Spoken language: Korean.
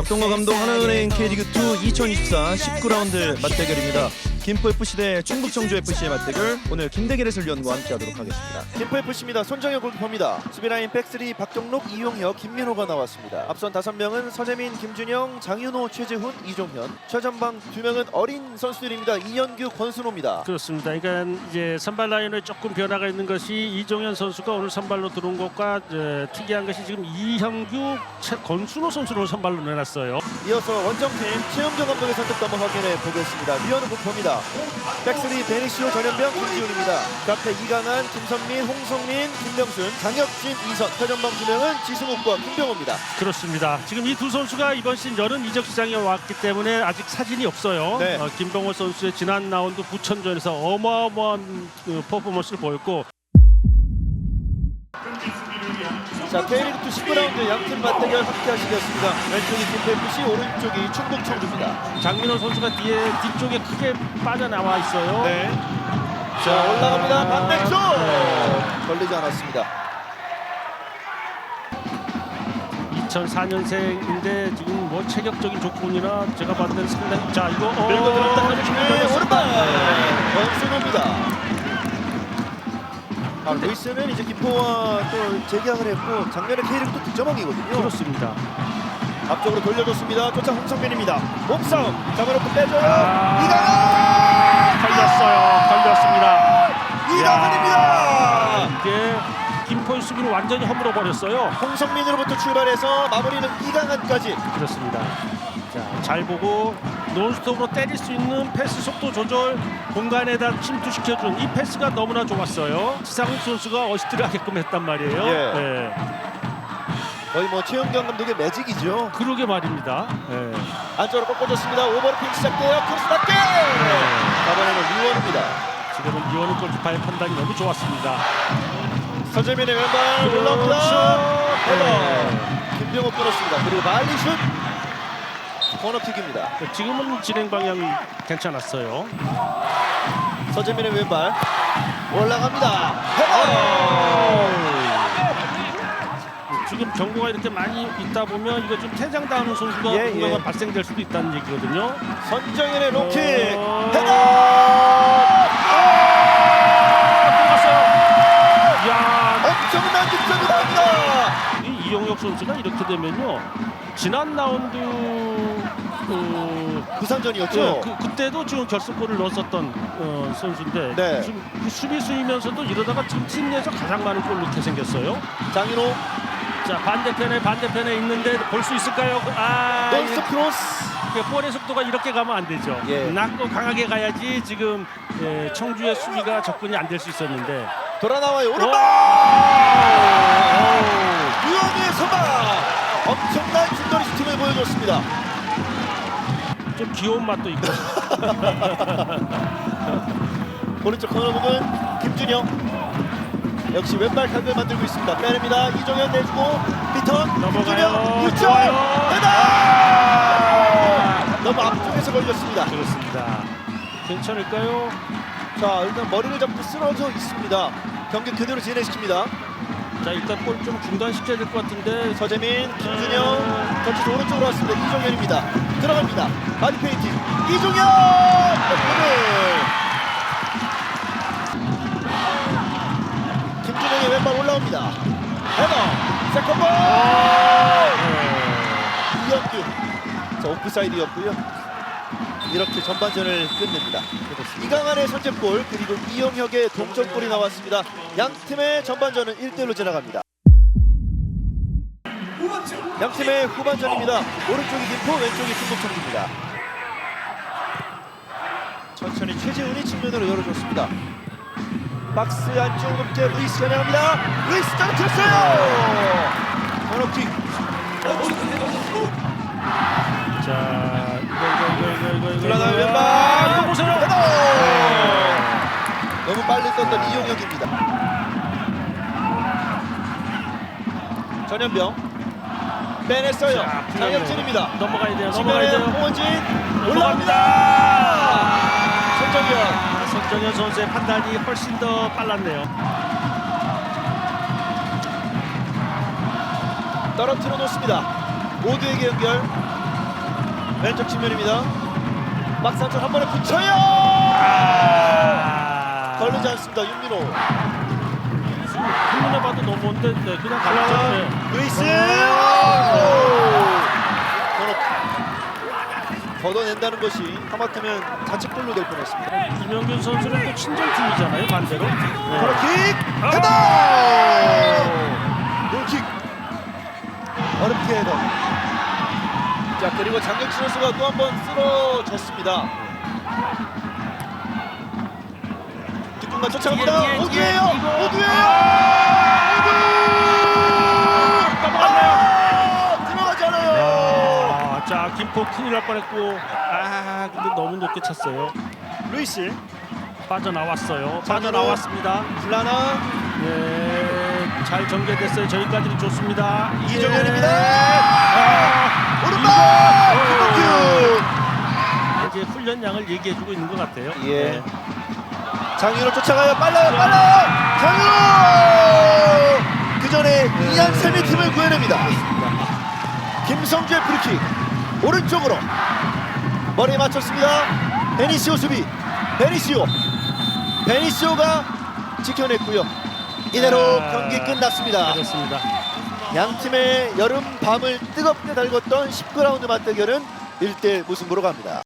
역동과 감독 하나은행 K리그2 2024 19라운드 맞대결입니다. 김포FC 대 충북청주FC의 맞대결 오늘 김대길 해설위원과 함께하도록 하겠습니다. 김포FC입니다. 손정혁 골키퍼입니다. 수비라인 백스리 박경록, 이용혁, 김민호가 나왔습니다. 앞선 다섯 명은 서재민, 김준영, 장윤호, 최재훈, 이종현. 최전방 두 명은 어린 선수들입니다. 이현규, 권순호입니다. 그렇습니다. 그러니까 이제 선발 라인에 조금 변화가 있는 것이 이종현 선수가 오늘 선발로 들어온 것과 에, 특이한 것이 지금 이형규, 최, 권순호 선수를 선발로 내놨 어요. 이어서 원정팀 최영정 감독의 선택도 한번 확인해 보겠습니다. 위원은 목표입니다. 백스리 베니시오 전현병 김지훈입니다. 그 앞에 이강한, 김선민, 홍성민, 김명순, 장혁진, 이선. 최전방 두 명은 지승욱과 김병호입니다. 그렇습니다. 지금 이 두 선수가 이번 시즌 여름 이적 시장에 왔기 때문에 아직 사진이 없어요. 네. 어, 김병호 선수의 지난 라운드 부천전에서 어마어마한 그 퍼포먼스를 보였고 자, K리그2 19라운드 양팀 맞대결 함께 하시겠습니다. 왼쪽이 김포FC, 오른쪽이 충북청주입니다. 장민호 선수가 뒤에 뒤쪽에 크게 빠져나와 있어요. 네. 자, 올라갑니다. 반대쪽! 네. 걸리지 않았습니다. 2004년생인데 지금 뭐 체격적인 조건이나 제가 봤을 때는 상당히 자 이거 어, 밀고 들어갔다. 네, 어, 오른발! 권순호입니다. 아, 루이스는 이제 김포와 또 재계약을 했고 작년에 K리그 또 득점왕이거든요. 그렇습니다. 앞쪽으로 돌려줬습니다. 쫓아 홍성민입니다. 몸싸움 잡아놓고 빼줘요. 아. 이강한! 걸렸어요. 걸렸습니다. 이강한입니다. 이게 김포의 수비를 완전히 허물어 버렸어요. 홍성민으로부터 출발해서 마무리는 이강한까지. 그렇습니다. 자, 잘 보고 논스톱으로 때릴 수 있는 패스 속도 조절 공간에다 침투시켜준 이 패스가 너무나 좋았어요. 지상욱 선수가 어시스트를 하게끔 했단 말이에요. 예. 예. 거의 뭐 최영경 감독의 매직이죠. 그러게 말입니다. 예. 안쪽으로 꺾어줬습니다. 오버래핑 시작돼요. 크로스 낮게 잡아내는 류원입니다. 지금은 이원우 골키퍼의 판단이 너무 좋았습니다. 서재민의 왼발 올라옵니다. 그렇죠. 헤더. 네. 김병호 끊었습니다. 그리고 말리 슛. 코너킥입니다. 지금은 진행 방향이 괜찮았어요. 서재민의 왼발 올라갑니다. 헤더. 지금 경고가 이렇게 많이 있다 보면 이거 좀 퇴장당하는 선수가 예, 뭔가가 예. 발생될 수도 있다는 얘기거든요. 선정현의 어. 헤더. 들어갔어요. 야, 엄청난 득점이 나옵니다. 이 이용혁 선수가 이렇게 되면요. 지난 라운드 그, 부산전이었죠. 예, 그 그때도 지금 결승골을 넣었었던 어, 선수인데 네. 지금 그 수비수이면서도 이러다가 지금 팀 내에서 가장 많은 골 넣게 생겼어요. 장인호 자 반대편에 반대편에 있는데 볼 수 있을까요? 아 넌스 크로스. 이게 볼의 속도가 이렇게 가면 안 되죠. 예. 낮고 강하게 가야지 지금 예, 청주의 수비가 접근이 안 될 수 있었는데 돌아 나와요. 오른발. 유영의 선방. 엄청난 중거리 슈팅을 보여줬습니다. 좀 귀여운 맛도 있고 오른쪽 코너 부분 김준영. 역시 왼발 각을 만들고 있습니다. 빼냅니다. 이종현 내주고 리턴. 넘어가요. 김준영 유점. 좋아요. 헤더. 너무 앞쪽에서 걸렸습니다. 그렇습니다. 괜찮을까요? 자 일단 머리를 잡고 쓰러져 있습니다. 경기 그대로 진행시킵니다. 자 일단 골좀 중단시켜야 될 것 같은데 서재민, 김준영, 전체 오른쪽으로 왔습니다. 이종현입니다. 들어갑니다. 바디 페인팅. 이종현! 골을! 김준영의 왼발 올라옵니다. 헤더! 세컨볼! 이현규. 자, 오프사이드였고요. 이렇게 전반전을 끝냅니다. 이강한의 선제골 그리고 이영혁의 동점골이 나왔습니다. 양 팀의 전반전은 1대1로 지나갑니다. 양 팀의 후반전입니다. 오른쪽이 김포, 왼쪽이 충북청주입니다. 천천히 최재훈이 측면으로 열어줬습니다. 박스 안쪽 높게 루이스 연행합니다. 루이스 떨어뜨렸어요. 코너킥. 떴던 이용혁입니다. 전현병 빼냈어요. 자, 장혁진입니다. 넘어가야 돼요. 넘어가야 돼요. 홍원진 넘어갑니다. 올라옵니다. 손정현 아, 손정현 선수의 판단이 훨씬 더 빨랐네요. 떨어뜨려 놓습니다. 모두에게 연결. 왼쪽 측면입니다. 안쪽 한 번에 붙여요. 아. 걸리지 않습니다. 윤민호. 한눈에 봐도 너무 온데 네, 그냥. 네. 루이스. 걷어, 걷어낸다는 것이 하마터면 자책골로 될 뻔했습니다. 이명균 선수는 또 친정팀이잖아요 반대로. 네. 코너킥 아! 헤더. 골킥. 어렵게 헤더. 자 그리고 장혁진 선수가 또 한 번 쓰러졌습니다. 뒷공간 쫓아갑니다. 오두예요. 오두예요. 넘어갔네요. 아, 들어가잖아요. 아, 자 김포 큰일 날 뻔했고 아 근데 너무 높게 찼어요. 루이스 빠져나왔어요. 자, 빠져나왔습니다. 블라나 예, 잘 전개됐어요. 저희까지는 좋습니다. 이정현입니다. 아, 오른발. 이제 훈련량을 얘기해주고 있는 것 같아요. 예. 네. 장윤호 쫓아가요. 빨라요. 빨라요. 장윤호. 그 전에 셈이 팀을 구해냅니다. 김성주의 프리킥 오른쪽으로 머리에 맞췄습니다. 베니시오 수비. 베니시오. 베니시오가 지켜냈고요. 이대로 아, 경기 끝났습니다. 그렇습니다. 양 팀의 여름 밤을 뜨겁게 달궜던 19라운드 맞대결은 1대1 무승부로 갑니다.